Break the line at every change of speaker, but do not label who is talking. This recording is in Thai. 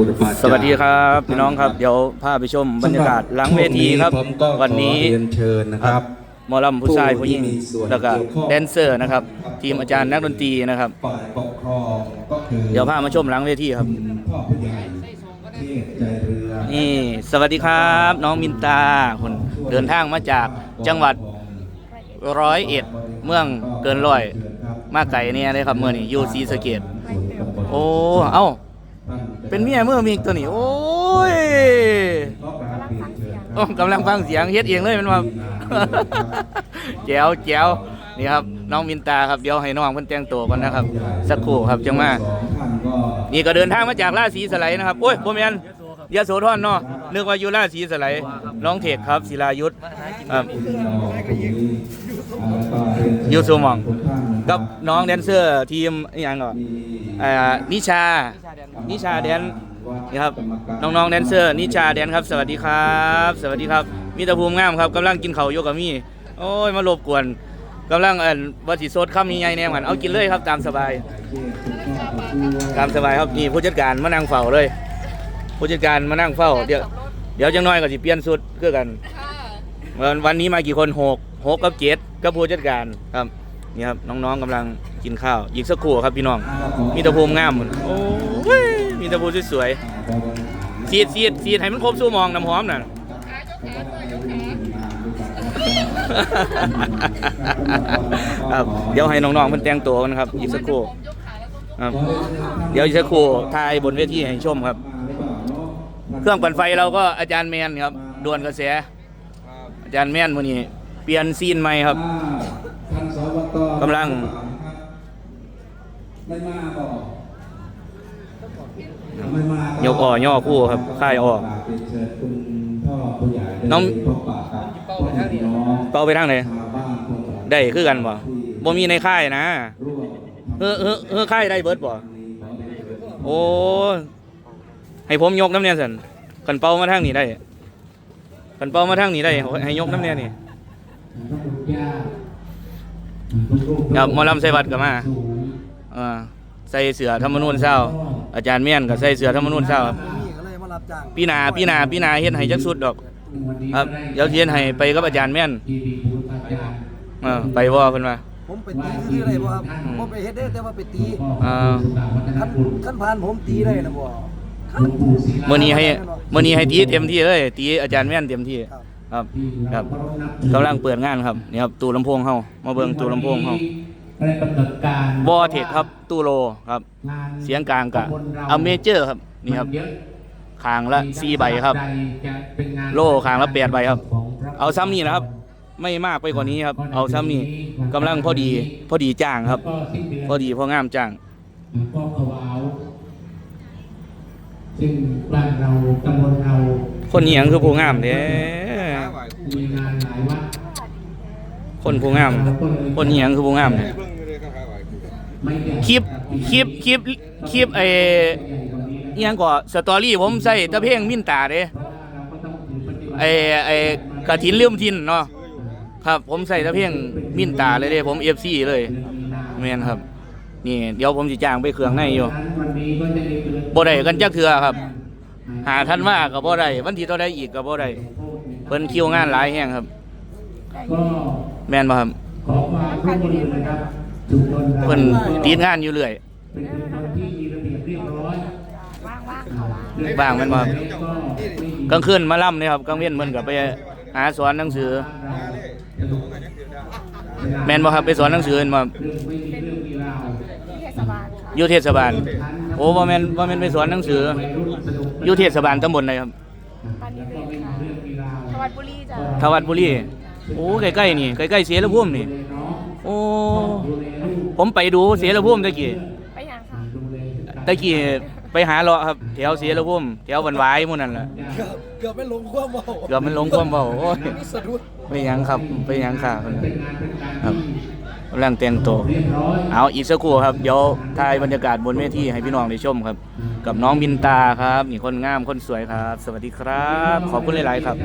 บุรพาจารย์
สวัสดีครับพี่น้องครับเดี๋ยวพาไปชมบรรยากาศหลังเวทีครับ
ผมก็
วันนี้
ขอเรียนเชิญนะครับ
หมอลำผู้ชายผู้หญิง
ผู้ที่มีส่วน
แล้วก็
เกี่ยวข้อง
แดนเซอร์นะครับ ทีมอาจารย์นักดนตรีนะครับ
ฝ่ายปกครองก็คือ
เดี๋ยวพามาชมหลังเวทีครับ
คุณพ่อผู้ใหญ่เทพใจเรือ
นี่สวัสดีครับ น้องมินตาคนเดินทางมาจากจังหวัดร้อยเอ็ดเมืองเกินร้อย มาไก่เนี่ยเลยครับเมื่อนี้อยู่ศรีสะเกดโอ้เอ้า เป็นเมียเมื่อมีตัวนี้โอ้ยโอ้กำลังฟังเสียงเฮ็ดเองเลยแมันว่าแจ๋วแจ๋วนี่ครับน้องมินตาครับเดี๋ยวให้น้องเพิ่นแต่งตัวก่อนนะครับ สักครู่ครับจังมา
ท่านก็
นี่ก็เดินทางมาจากราชสีสไลยนะครับโอ้ยพ่อแม่นยะโสธรเนาะนึกว่าอยู่ราชสีสไลยน้องเทกครับศิลายุทธครับอยู่สูหม่อง กับน้องแดนเซอร์ทีมอหย่างก่อนอ่านิชา นิชาแดนนี่ครับน้องๆแดนเซอร์นิชาแดนครับ สวัสดีครับ สวัสดีครับ มีตะภูมิงามครับกำลังกินข้าวโยกับมี่โอ้ยมารบกวนกำลังเอ่อวัสิโซดข้ามใหญ่ๆแนวกันเอากินเลยครับตามสบาย ตามสบายครับนี่ผู้จัดการมานั่งเฝ้าเลย ผู้จัดการมานั่งเฝ้า เดี๋ยวเดี๋ยวจังน้อยก็สิเปลี่ยนสุดคือกันวันวันนี้มากี่คนหกหกกับเจ็ดกับผู้จัดการครับ นี่ครับน้องๆกำลังกินข้าวอีกสักครู่ครับพี่น้อง มีตะภูมงามหมดโอ้ยมีตะภูมิสวยๆสีดสีดสีดให้มันครบสู้มองน้ำหอมน่ะครับเดี๋ยวให้น้องๆเพิ่นแต่งตัวกันครับอีกสักครู่ครับเดี๋ยวอีกสักครู่ถ่ายบนเวทีให้ชมครับ เครื่องปั่นไฟเราก็อาจารย์แมนครับดวลกระแส อาจารย์แมนมื้อนี้เปลี่ยนซีนใหม่ครับ กำลัง
ไม่มาบอกไม่มาย
กอ่อย่อคู่ครับค่ายอ่อ
เป็นเชิญคุณพ่อผู้ใหญ่ได้
น้อง
พบปะกับพ่อแม่พี่น้อง
เป่าไปทางไหน
ชาวบ้านทั่วไป
ได้คือกันบ่บ่มีในค่ายนะ
ร่วม
เออเออเออค่ายได้เบิดบ่โอ้ให้ผมยกน้ำเนี่ยสันขันเป่ามาทางนี้ได้ขันเป่ามาทางนี้ได้ให้ยกน้ำเนี่ยนี่ค รับหมอลำใส่บัตรก็มาเออใส่เสื้อธรรมนูญเศร้า อาจารย์แม่นก็ใส่เสื้อธรรมนูญเศร้าครับ
นี่ก็เลยมารับจ้าง
พี่นาพี่นาพี่นาเฮ็ดให้จักสุดดอกครับเดี๋ยวเรียนให้ไปกับอาจารย์แม่นเออไปบ่เพิ่นว่า
ผมไปตีคืออะไรบ่ครับผมไปเฮ็ดได้แต่ว่าไปตี
เอ่า
ขั้นขั้นผ่านผมตีได้นะบ่ขั้น
มื้อนี้ให้มื้อนี้ให้ตีเต็มที่เลยตีอาจารย์แม่นเต็มที่
ครับ
ครับครับกำลังเปิดงานครับนี่ครับตู้ลำโพงเฮามาเบิ่งตู้ลำโพงเฮา
ได้กำหนดการ
วอเทคครับตู้โลครับ
งาน
เสียงกลางกะอเมเจอร์ครับนี่ครับ
มัเยอะ
คางละ4ใบครับ
ใดจะเป็นงาน
โล่คางละแปดใบครับ
ของพระ
เอาซ้ำนี่นะครับ ไม่มากไปกว่านี้ครับ เอาซ้ำนี่กำลังพอดีพอดีจ้างครับ
ก็สิ้นเดือน
พอดีพองามจ้าง
ก็ขวาวซึ่งบ้านเราตำบลเรา
คนนี้ยังคือผู้งามเด้ คนผู้งาม คนนี้ยังคือผู้งามเนี่ยคลิปคลิปคลิปคลิปไอ้
ใหญ่กว่านี้นะ
อิหยังก็สตอรี่ผมใส่ตะเพลงมินตาเด้
เพราะว่าเราก็ต้องถือปฏิบัติ
ไอ้ไอ้กระถินเลื่อมทินเนาะครับผมใส่ตะเพลงมินตาเลยเด้ผม FC เลยแม่นครับ นี่ เดี๋ยวผมสิจ้างไปเครื่องในอยู่บ่ได้กันจักเทื่อครับ หาท่านว่าก็บ่ได้วันที่เท่าใดอีกก็บ่ได้ เพิ่นคิวงานหลายแฮงครับ
ก็
แม่นบ่ครับ
ขอความร่วมมือนะครับชุมชนเรา
เพิ่นติดงานอยู่เรื่อย
เป็นชุมชนที่มีระเบียบเรียบร้อย
ว่างแม่นบ่ครับ กลางคืนมาล่ำเนี่ยครับกลางเว้นเพิ่นก็ไปหาสอนหนังสือ แม่นบ่ครับไปสอนหนังสือเห็นบ่
เรื่องไม่มีเรื่องมีราว
เทศบาลค่ะ
อยู่เทศบาล โอ้บ่แม่นบ่แม่นไปสอนหนังสือ
วัยรุ่นสนุก
อยู่เทศบาลตำบลใดครับ
ปานิเวศค่ะ
เรื่องมีรา ว
จังหวัดบุรีจ้ะ
ทวัดบุรีโอ้ใกล้ๆนี่ใกล้ๆเสรภูมินี่
เนาะ
โอ้
ดูแลลูก
ผมไปดูเสรภูมิตะกี้
ไปยังค่ะ
ดูแล
ตะกี้ไปหาเลาะครับแถวเสรภูมิแถววันหวายหมู่นั่นล่ะ
เกือบเกือบไม่ลงความเมา
เกือบมันหลงความเว้าโอ้ย
สะดุด
ไปหยังครับไปหยังค่ะเพิ่น
เป็นงานเป็นการ
ครับ
ที่
กำลังแต่งตัว
เรียบร้อย
เอาอีกสักครู่ครับเดี๋ยวถ่ายบรรยากาศบนเวทีให้พี่น้องได้ชมครับ กับน้องบินตาครับนี่คนงามคนสวยครับ สวัสดีครับ ขอบคุณหลาย ๆ ครับ